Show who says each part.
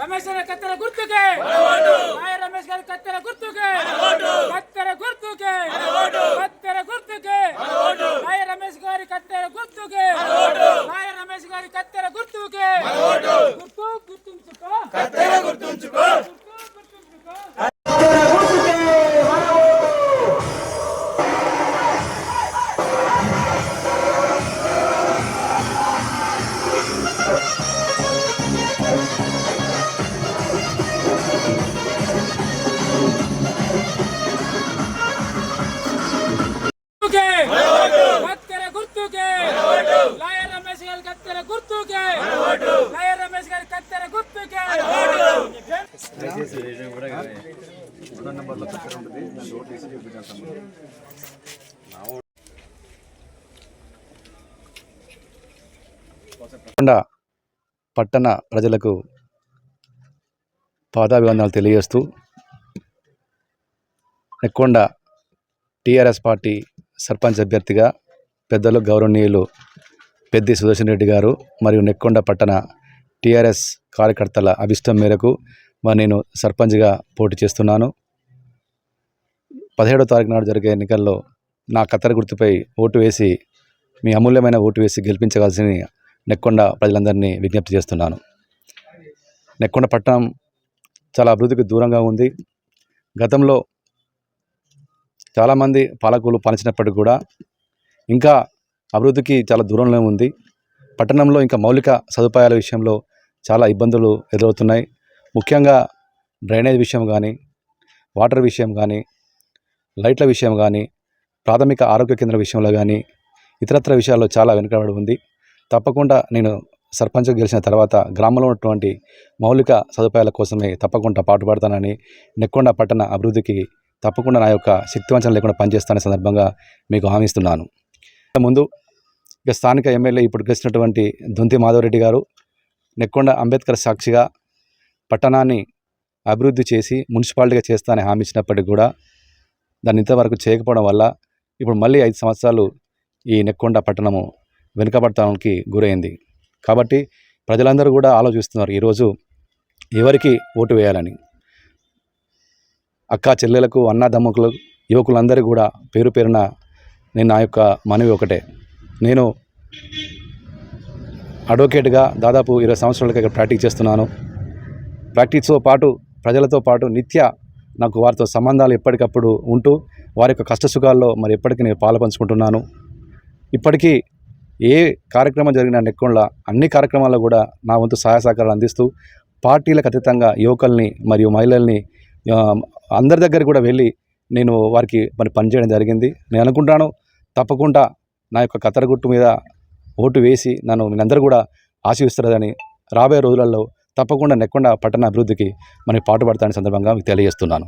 Speaker 1: రమేష్ అనే కత్తెర గుర్తుకే. రమేష్ గారి కత్తెర గుర్తుకే. కత్తెర గుర్తుకే. కత్తెర గుర్తుకే. నాయ రమేష్ గారి కత్తెర గుర్తుకే. నాయ రమేష్ గారి కత్తెర గుర్తుకే. గుర్తు గుర్తుంచుకో. కత్తెర గుర్తుంచుకో. గుర్తు గుర్తుంచుకో.
Speaker 2: పట్టణ ప్రజలకు పాదాభివందనాలు తెలియజేస్తూ నెక్కొండ టీఆర్ఎస్ పార్టీ సర్పంచ్ అభ్యర్థిగా పెద్దలు గౌరవనీయులు పెద్ది సుదర్శన్ రెడ్డి గారు మరియు నెక్కొండ పట్టణ టీఆర్ఎస్ కార్యకర్తల అభిష్టం మేరకు మరి నేను సర్పంచ్గా పోటీ చేస్తున్నాను. పదిహేడో తారీఖు నాడు జరిగే ఎన్నికల్లో నా కత్తెర గుర్తుపై ఓటు వేసి మీ అమూల్యమైన ఓటు వేసి గెలిపించవలసిన నెక్కొండ ప్రజలందరినీ విజ్ఞప్తి చేస్తున్నాను. నెక్కొండ పట్టణం చాలా అభివృద్ధికి దూరంగా ఉంది. గతంలో చాలామంది పాలకులు పాలించినప్పటికీ కూడా ఇంకా అభివృద్ధికి చాలా దూరంలో ఉంది. పట్టణంలో ఇంకా మౌలిక సదుపాయాల విషయంలో చాలా ఇబ్బందులు ఎదురవుతున్నాయి. ముఖ్యంగా డ్రైనేజ్ విషయం కానీ వాటర్ విషయం కానీ లైట్ల విషయం కానీ ప్రాథమిక ఆరోగ్య కేంద్ర విషయంలో కానీ ఇతరత్ర విషయాల్లో చాలా వెనుకబడి ఉంది. తప్పకుండా నేను సర్పంచ్ గెలిచిన తర్వాత గ్రామంలో ఉన్నటువంటి మౌలిక సదుపాయాల కోసమే తప్పకుండా పాటుపడతానని నెక్కొండ పట్టణ అభివృద్ధికి తప్పకుండా నా యొక్క శక్తివంచన లేకుండా పనిచేస్తానే సందర్భంగా మీకు హామీ ఇస్తున్నాను. ముందు ఇక స్థానిక ఎమ్మెల్యే ఇప్పుడు గెలిచినటువంటి దొంతి మాధవరెడ్డి గారు నెక్కొండ అంబేద్కర్ సాక్షిగా పట్టణాన్ని అభివృద్ధి చేసి మున్సిపాలిటీగా చేస్తానని హామీ ఇచ్చినప్పటికీ కూడా దాన్ని ఇంతవరకు చేయకపోవడం వల్ల ఇప్పుడు మళ్ళీ ఐదు సంవత్సరాలు ఈ నెక్కొండ పట్టణము వెనుకబడటానికి గురైంది. కాబట్టి ప్రజలందరూ కూడా ఆలోచిస్తున్నారు ఈరోజు ఎవరికి ఓటు వేయాలని? అక్క చెల్లెలకు అన్నదమ్ముకులు యువకులందరూ కూడా పేరు పేరున నేను నా యొక్క మనవి ఒకటే. నేను అడ్వకేట్గా దాదాపు ఇరవై సంవత్సరాలుగా ఇక్కడ ప్రాక్టీస్ చేస్తున్నాను. ప్రాక్టీస్తో పాటు ప్రజలతో పాటు నిత్య నాకు వారితో సంబంధాలు ఎప్పటికప్పుడు ఉంటూ వారి యొక్క కష్టసుఖాల్లో మరి ఎప్పటికీ నేను పాల్పంచుకుంటున్నాను ఇప్పటికీ ఏ కార్యక్రమం జరిగిన నెక్కొండ అన్ని కార్యక్రమాల్లో కూడా నా వంతు సహాయ సహకారాలు అందిస్తూ పార్టీలకు అతీతంగా యువకుల్ని మరియు మహిళల్ని అందరి దగ్గర కూడా వెళ్ళి నేను వారికి మరి పనిచేయడం జరిగింది. నేను అనుకుంటాను తప్పకుండా నా యొక్క కత్తరగుట్టు మీద ఓటు వేసి నన్ను మీరందరూ కూడా ఆశీర్వదిస్తారని రాబోయే రోజులలో తప్పకుండా నెక్కొండ పట్టణ అభివృద్ధికి మనం పాటుపడతాని సందర్భంగా మీకు తెలియజేస్తున్నాను.